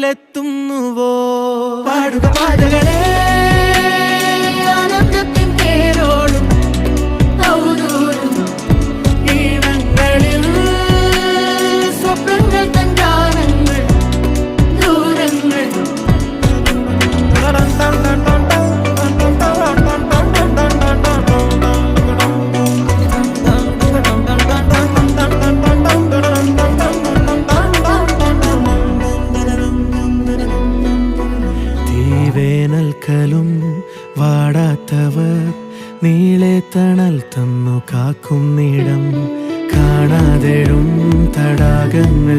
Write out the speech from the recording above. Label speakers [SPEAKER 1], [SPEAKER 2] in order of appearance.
[SPEAKER 1] വീട്ടിലെത്തുന്നുവോ പാടുക പാതകളെ പകലും വാടാത്തവർ നീളെ തണൽ തന്നു കാക്കുന്നിടം കാണാതെഴും തടാകങ്ങൾ